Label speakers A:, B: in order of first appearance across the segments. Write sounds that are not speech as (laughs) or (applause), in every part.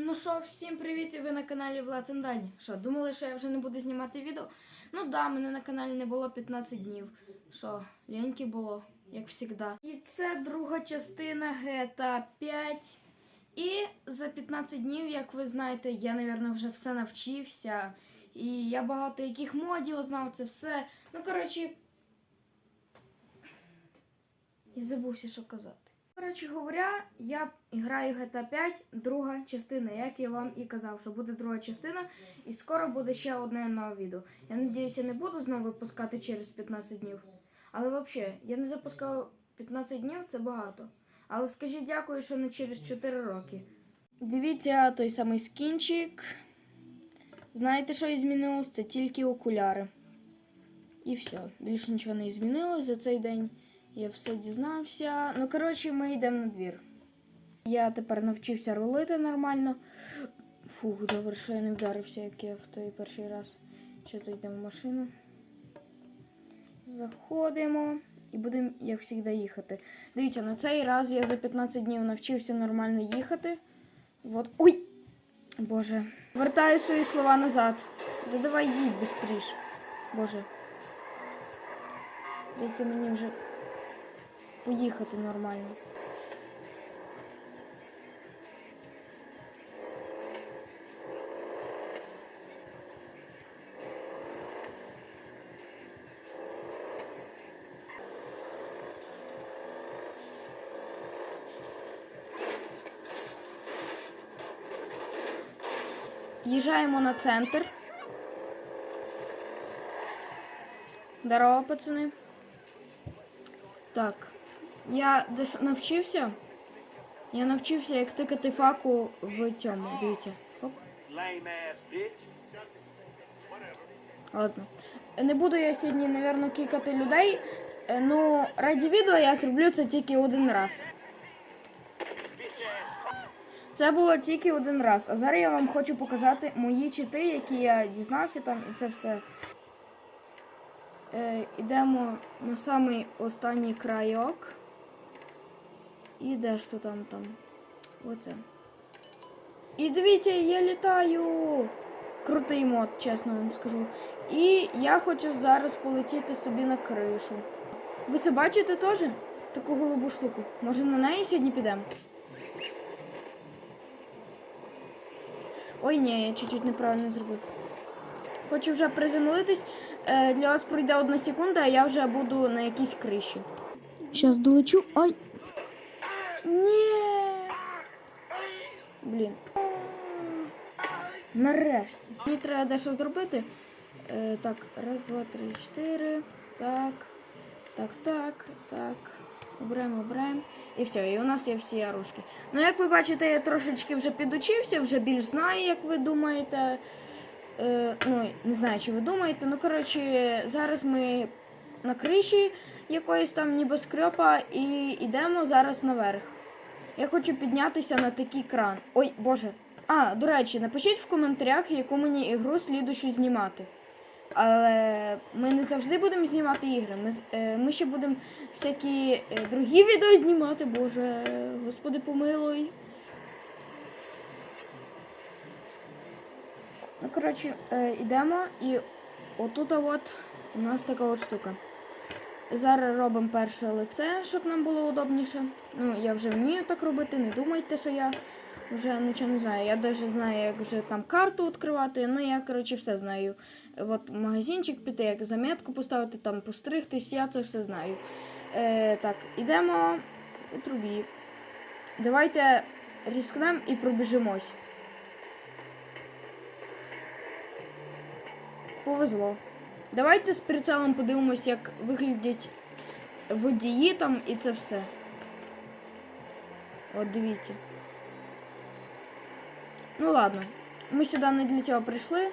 A: Ну що, всім привіт, і ви на каналі Влад Дані. Що, думали, що я вже не буду знімати відео? Ну да, мене на каналі не було 15 днів. Що, ліньки було, як завжди. І це друга частина GTA 5. І за 15 днів, як ви знаєте, я, напевно, вже все навчився. І я багато яких модів знав, це все. Ну, коротше. І забувся, що казати. Коротше говоря, я граю GTA 5, друга частина, як я вам і казав, що буде друга частина, і скоро буде ще одне нове відео. Я надіюся, не буду знову випускати через 15 днів. Але взагалі, я не запускав 15 днів, це багато. Але скажіть дякую, що не через 4 роки. Дивіться той самий скінчик. Знаєте, що і змінилось? Це тільки окуляри. І все. Більше нічого не змінилось за цей день. Я все дізнався. Ну, коротше, ми йдемо на двір. Я тепер навчився рулити нормально. Фух, добре, що я не вдарився, як я в той перший раз. Що то йдемо в машину. Заходимо і будемо, як завжди, їхати. Дивіться, на цей раз я за 15 днів навчився нормально їхати. Вот. Ой! Боже. Вертаю свої слова назад. Да давай їдь швидше. Боже. Дайте мені вже поїхати нормально. Їжджаємо на центр. Здорово, пацани. Так. Я навчився. Я навчився, як тикати факу в цьому. Дивіться. Оп.
B: Bitch.
A: Ладно. Не буду я сьогодні, напевно, кікати людей. Е, Ну, раді відео я зроблю це тільки один раз. Це було тільки один раз. А зараз я вам хочу показати мої чити, які я дізнався там, і це все. Е, ідемо на самий останній крайок. І де то там там? Оце. І дивіться, я літаю! Крутий мод, чесно вам скажу. І я хочу зараз полетіти собі на кришу. Ви це бачите теж? Таку голубу штуку. Може на неї сьогодні підемо? Ой, ні, я чуть-чуть неправильно зробив. Хочу вже приземлитись. Е, для вас пройде одна секунда, а я вже буду на якійсь криші. Зараз долечу. Ай! Нарешті. Мені треба дещо зробити. Е, так, раз, два, три, чотири. Так. Так, так, так. Обираємо, обираємо. І все, і у нас є всі оружки. Ну, як ви бачите, я трошечки вже підучився, вже більш знаю, як ви думаєте. Е, ну, не знаю, чи ви думаєте. Ну, коротше, зараз ми на криші якоїсь там небоскрепа і йдемо зараз наверх. Я хочу піднятися на такий кран. Ой, Боже. А, до речі, напишіть в коментарях, яку мені ігру слідущу знімати. Але ми не завжди будемо знімати ігри. Ми, е, ми ще будемо всякі е, другі відео знімати, Боже, Господи помилуй. Ну, коротше, е, йдемо і отут от у нас така от штука. Зараз робимо перше лице, щоб нам було удобніше. Ну, я вже вмію так робити, не думайте, що я вже нічого не знаю. Я навіть знаю, як вже там карту відкривати. Ну, я, коротше, все знаю. От магазинчик піти, як заметку поставити, там постригтись, я це все знаю. Е, так, ідемо у трубі. Давайте різкнемо і пробіжимось. Повезло. Давайте з прицелом подивимось, як виглядять водії там і це все. От дивіться. Ну ладно, ми сюди не для цього прийшли.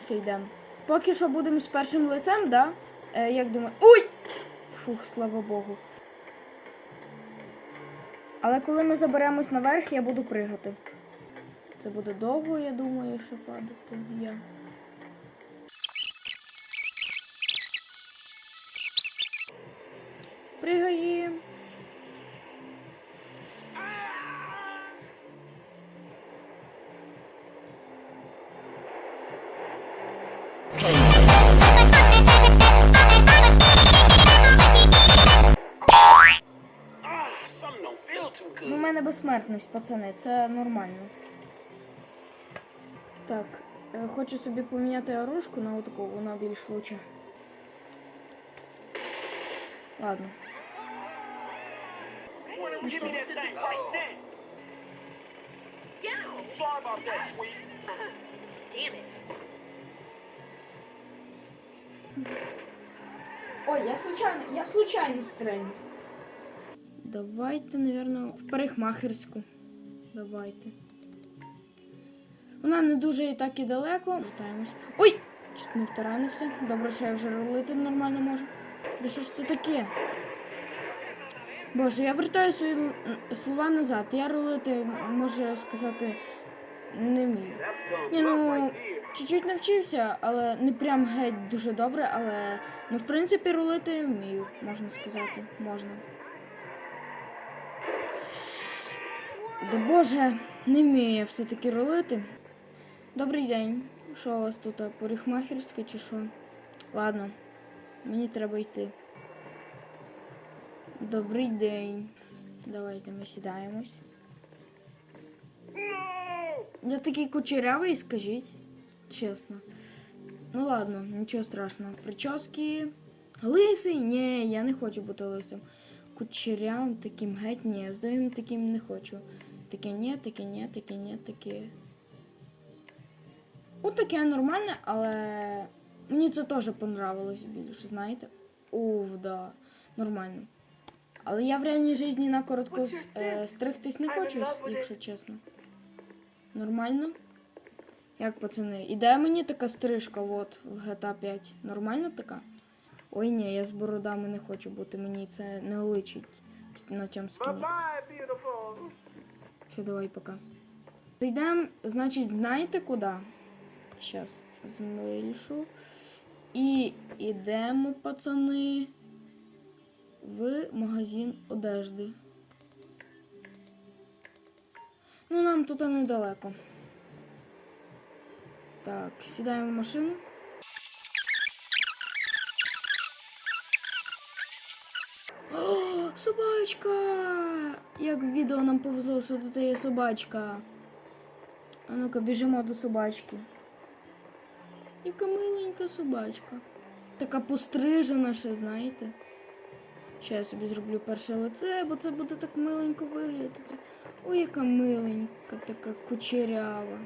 A: Все, йдемо. Поки що будемо з першим лицем, да? Е, як думаю. Ой! Фух, слава Богу. Але коли ми заберемось наверх, я буду пригати. Це буде довго, я думаю, що падати я. Пригаємо. смертність, пацани, це нормально. Так, е, хочу собі поміняти оружку на отаку, вона більш лучше. Ладно.
B: Give me that thing right now. Sorry about that, sweet.
C: Damn it. (laughs)
A: Ой, я случайно, я случайно стрельну. Давайте, наверное, в парикмахерську. Давайте. Вона не дуже і так і далеко. Вертаємось. Ой! Чуть не втаранився. Добре, що я вже рулити нормально можу. Да що ж це таке? Боже, я вертаю свої слова назад. Я рулити, можу сказати, не вмію. Ні, ну чуть-чуть навчився, але не прям геть дуже добре, але ну в принципі рулити вмію, можна сказати. Можна. Да боже, не вмію я все-таки рулити. Добрий день. Що у вас тут? Парикмахерське чи що? Ладно, мені треба йти. Добрий день. Давайте ми сідаємось. Я такий кучерявий, скажіть. Чесно. Ну ладно, нічого страшного. Прически. Лисий? Ні, я не хочу бути лисим. Кучерявим таким геть ні. Здоїм таким не хочу. Таке ні, таке ні, таке ні, таке. От таке нормальне, але мені це теж понравилось більше, знаєте? Уф, да, нормально. Але я в реальній житті на коротко е, стригтись не хочу, якщо чесно. Нормально? Як пацани? Іде мені така стрижка от в GTA 5. Нормально така? Ой ні, я з бородами не хочу бути, мені це не личить на цьому скіні. Все, давай пока. Зайдемо, значить, знаєте куди? Щас змильшу. І йдемо, пацани, в магазин одежди. Ну, нам тут недалеко. Так, сідаємо в машину. О, собачка! Як в відео нам повезло, що тут є собачка. А ну-ка, біжимо до собачки. Яка миленька собачка. Така пострижена ще, знаєте. Ще я собі зроблю перше лице, бо це буде так миленько виглядати. Ой, яка миленька, така кучерява.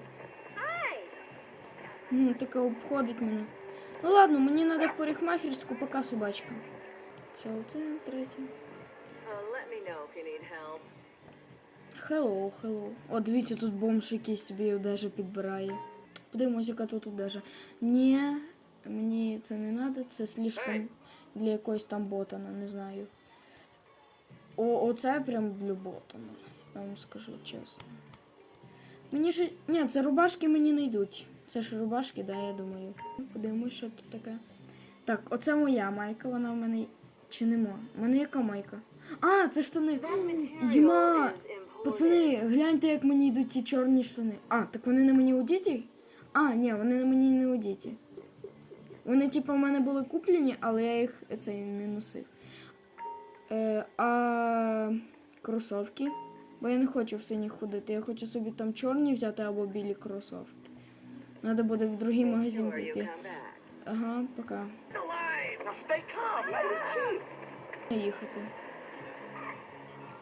A: Ну, така обходить мене. Ну ладно, мені треба в парикмахерську, пока собачка. Все, лице третє. Hello, hello. О, дивіться, тут бомж якийсь собі одежу підбирає. Подивимось, яка тут одежа. Ні, мені це не треба, це слишком для якоїсь там ботана, не знаю. О, оце прям для ботана, я вам скажу чесно. Мені ж. Ні, це рубашки мені не йдуть. Це ж рубашки, да, я думаю. Подивимось, що тут таке. Так, оце моя майка, вона в мене. Чи нема? У мене яка майка? А, це штани. Єма! Пацани, гляньте, як мені йдуть ті чорні штани. А, так вони на мені одіті? А, ні, вони на мені не одіті. Вони, типу, в мене були куплені, але я їх цей не носив. Е, а кросовки. Бо я не хочу в синіх ходити. Я хочу собі там чорні взяти або білі кросовки. Треба буде в другий магазин зайти. Ага, пока. Їхати.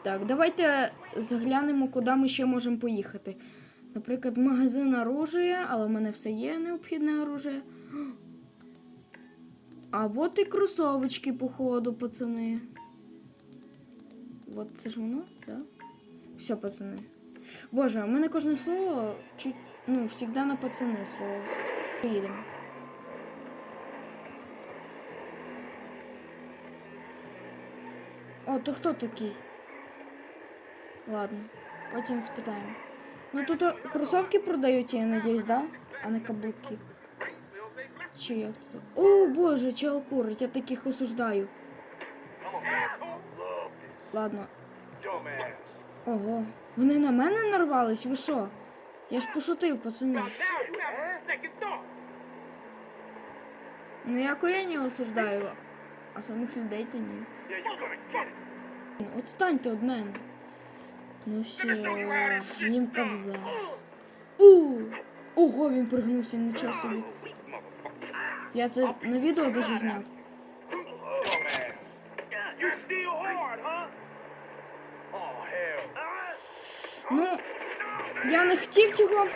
A: Так, давайте заглянемо, куди ми ще можемо поїхати. Наприклад, магазин оружия, але в мене все є необхідне оружие. А от і кросовочки, походу, пацани. От це ж воно, так? Да? Все, пацани. Боже, у мене кожне слово чуть, ну, завжди на пацани слово. Поїдемо. О, то хто такий? Ладно, потім спитаємо. Ну тут а, кросовки продають, я надіюсь, да? А не каблуки. Чи як тут? О, боже, чел курить, я таких осуждаю. Ладно. Ого. Вони на мене нарвались? Ви що? Я ж пошутив, пацани. Ну я курення осуждаю, а самих людей то ні. Отстаньте від мене. Ну все, їм кобза. У! Ого, він пригнувся, нічого собі. Я це на відео даже зняв. Ну, я не хотів цього.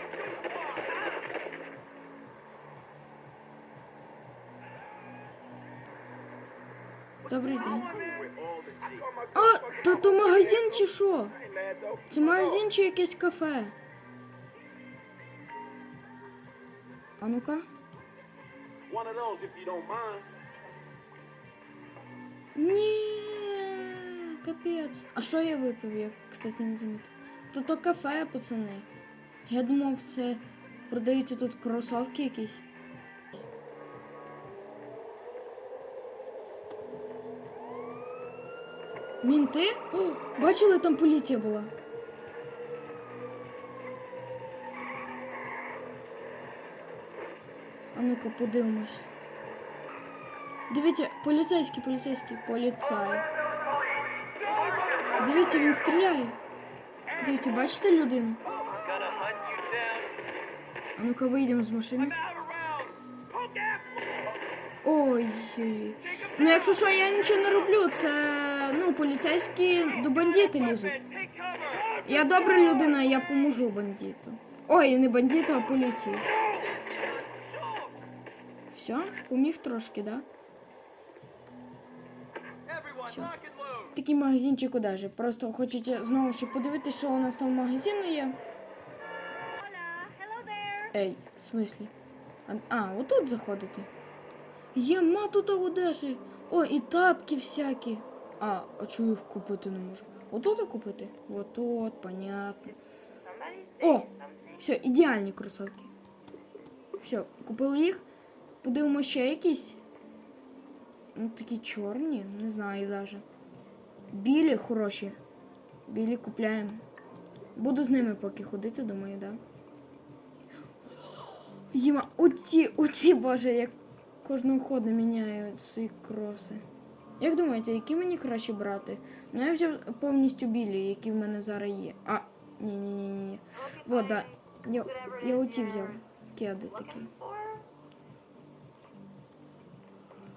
A: Добрий день. А, то, то магазин чи що? Це магазин чи якесь кафе? А ну-ка. Ні, капець. А що я випив, я, кстати, не замітив. То то кафе, пацани. Я думав, це продаються тут кросовки якісь. Мінти? О, бачили, там поліція була. А ну-ка подивимось. Дивіться, поліцейський, поліцейський, поліцай. Дивіться, він стріляє. Дивіться, бачите людину? А ну-ка вийдемо з машини. Ой. Ну, якщо що, я нічого не роблю, це ну, поліцейські до бандити лізуть. Я добра людина, я поможу бандиту. Ой, не бандиту, а поліції. Все, поміг трошки, да?
B: Load.
A: Такий магазинчик даже. Просто хочете знову ще подивитися, що у нас там в магазину є. Ей, в смислі? А, а отут заходити. Єма тут одежі. О, і тапки всякі. А, а чого їх купити не можу? Отут купити? Отут, понятно. О, все, ідеальні кросовки. Все, купили їх. Подивимо ще якісь. Ну, такі чорні, не знаю даже. Білі хороші. Білі купляємо. Буду з ними поки ходити, думаю, да. Єма, оці, оці, боже, як кожного ходу міняю ці кроси. Як думаєте, які мені краще брати? Ну я взяв повністю білі, які в мене зараз є. А, ні, ні, ні, ні. Вот, да. Я, я оті взяв. Кеди такі.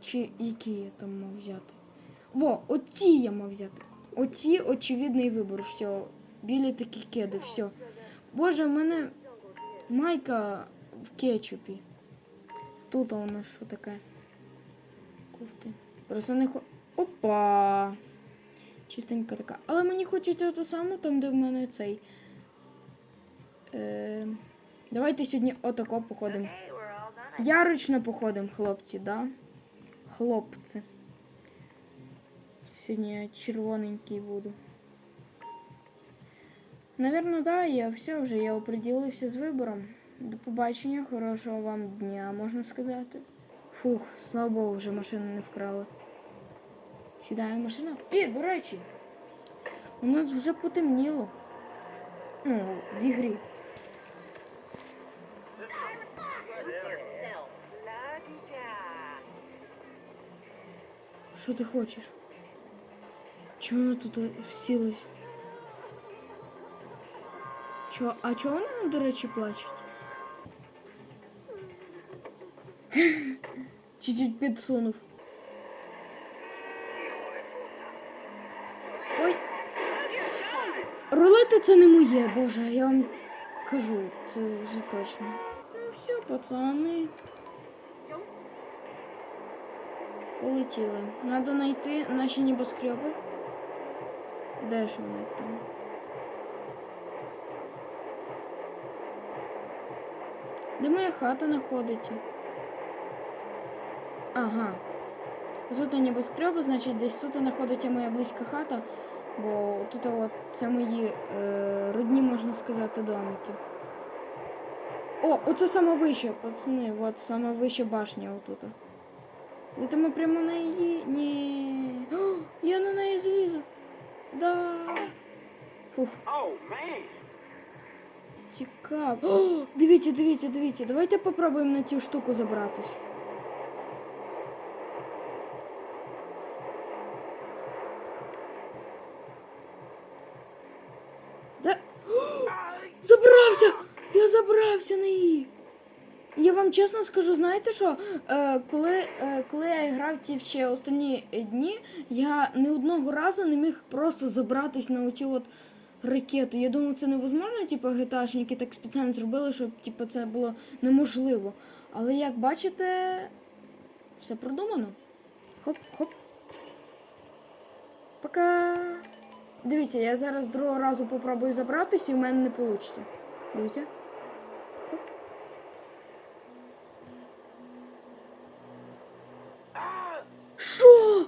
A: Чи які я там мав взяти? Во, оці я мав взяти. Оці очевидний вибор. Все. Білі такі кеди, все. Боже, в мене майка в кетчупі. Тут у нас що таке? Кофти. Просто не хо. Опа! Чистенька така. Але мені хочеться ту саму, там, де в мене цей. Е... Давайте сьогодні отако походимо. Ярочно походимо, хлопці, да? Хлопці. Сьогодні я червоненький буду. Наверно, да, я все вже, я оприділився з вибором. До побачення, хорошого вам дня, можна сказати. Фух, слава Богу, вже машину не вкрали. Сідаю в машину. І, до речі, у нас вже потемніло. Ну, в ігрі.
C: Yourself. La-di-da.
A: Що ти хочеш? Чого вона тут всілась? Чо, а чого вона, до речі, плаче? Чуть-чуть підсунув. Рулити це не моє, боже, я вам кажу, це вже точно. Ну все, пацани. Полетіли. Надо знайти наші небоскреби. Де ж вони там? Де моя хата знаходиться? Ага. Тут небоскреби, значить десь тут знаходиться моя близька хата, бо тут от це мої е, родні, можна сказати, домики. О, оце саме вище, пацани, от саме вище башня отут. Летимо прямо на її. Ні. О, я на неї залізу. Да. Фух,
B: Oh,
A: цікаво. О, дивіться, дивіться, дивіться. Давайте попробуємо на цю штуку забратись. забрався! Я забрався на її. Я вам чесно скажу, знаєте що? Е, коли, е, коли я грав ці ще останні дні, я ні одного разу не міг просто забратись на оті от ракети. Я думав, це невозможно, типу, геташники так спеціально зробили, щоб типу, це було неможливо. Але як бачите, все продумано. Хоп, хоп. Пока. Дивіться, я зараз другого разу попробую забратися і в мене не вийде. Дивіться. Хоп. Що?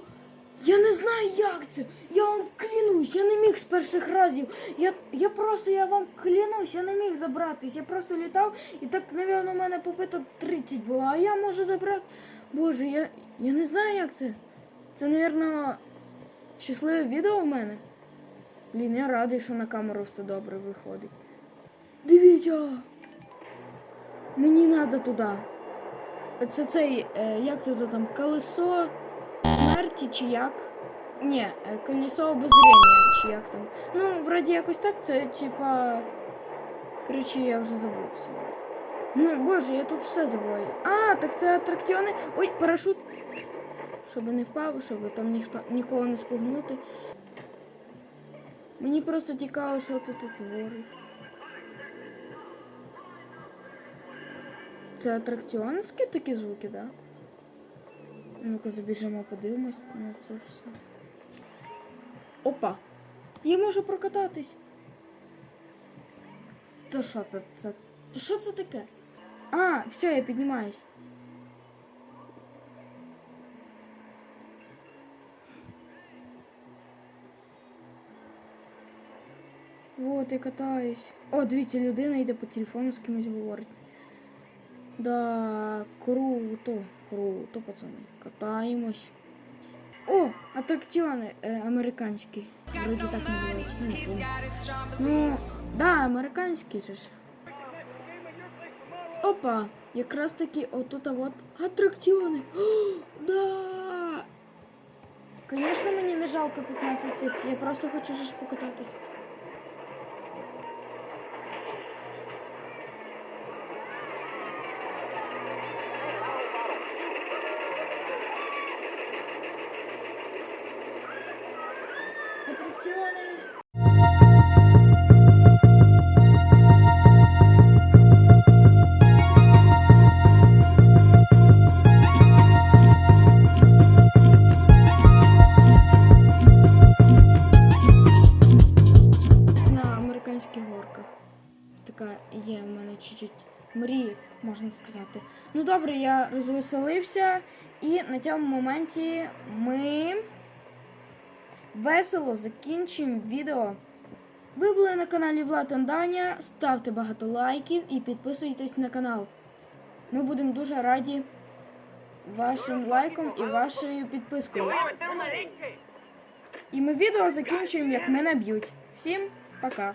A: Я не знаю, як це. Я вам клянусь, я не міг з перших разів. Я, я просто, я вам клянусь, я не міг забратись. Я просто літав і так, напевно, у мене попиток 30 було, а я можу забрати. Боже, я, я не знаю, як це. Це, напевно, щасливе відео у мене. Блін, я радий, що на камеру все добре виходить. Дивіться! Мені треба туди. Це цей, е, як тут там, колесо смерті чи як? Ні, е, колесо обозріння, чи як там. Ну, вроді якось так, це типа. Коротше, я вже забувся. Ну, боже, я тут все забуваю. А, так це атракціони. Ой, парашут. Щоб не впав, щоб там ніхто нікого не спугнути. Мені просто цікаво, що тут творить. Це атракціонські такі звуки, так? Да? Ну-ка забіжимо, подивимось на це все. Опа! Я можу прокататись. То що це? Що це таке? А, все, я піднімаюсь. Вот, я катаюсь. О, дивіться, людина йде по телефону з кимось говорить. Да, круто, круто, пацани. Катаємось. О, атракціони е, американські. Вроді так. Ну. Ну, да, американські же ж. Опа, якраз таки отут от атракціони. О, да. Звісно, мені не жалко 15 цих. Я просто хочу ж покататись. Така є в мене чуть-чуть мрії, можна сказати. Ну добре, я розвеселився, і на цьому моменті ми весело закінчимо відео. Ви були на каналі Влад Даня. Ставте багато лайків і підписуйтесь на канал. Ми будемо дуже раді вашим лайком і вашою підпискою. І ми відео закінчуємо, як мене б'ють. Всім пока!